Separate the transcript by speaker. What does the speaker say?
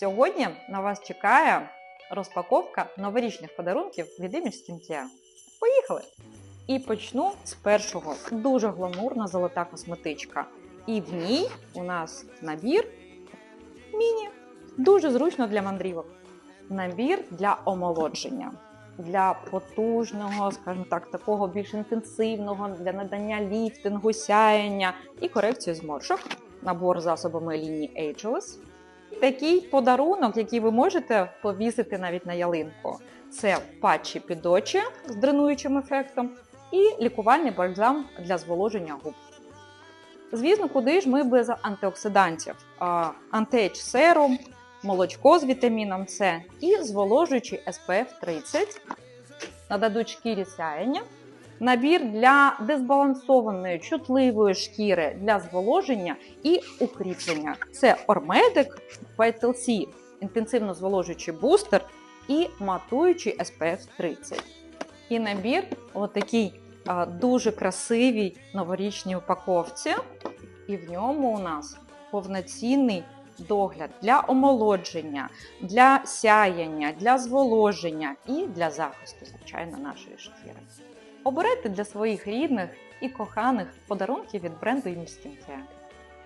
Speaker 1: Сьогодні на вас чекає розпаковка новорічних подарунків від Image Skincare. Поїхали! І почну з першого. Дуже гламурна золота косметичка. І в ній у нас набір міні. Дуже зручно для мандрівок. Набір для омолодження. Для потужного, скажімо так, такого більш інтенсивного, для надання ліфтингу, сяєння і корекції зморшок. Набор засобами лінії Ageless. Такий подарунок, який ви можете повісити навіть на ялинку. Це патчі під очі з дренуючим ефектом і лікувальний бальзам для зволоження губ. Звісно, куди ж ми без антиоксидантів? Антейдж серум, молочко з вітаміном С і зволожуючий SPF 30 нададуть шкірі сяєння. Набір для дезбалансованої чутливої шкіри для зволоження і укріплення. Це Ормедик, Vital C, інтенсивно зволожуючий бустер і матуючий SPF 30. І набір отакий дуже красивій новорічній упаковці. І в ньому у нас повноцінний догляд для омолодження, для сяяння, для зволоження і для захисту, звичайно, нашої шкіри. Обирайте для своїх рідних і коханих подарунки від бренду Skincare.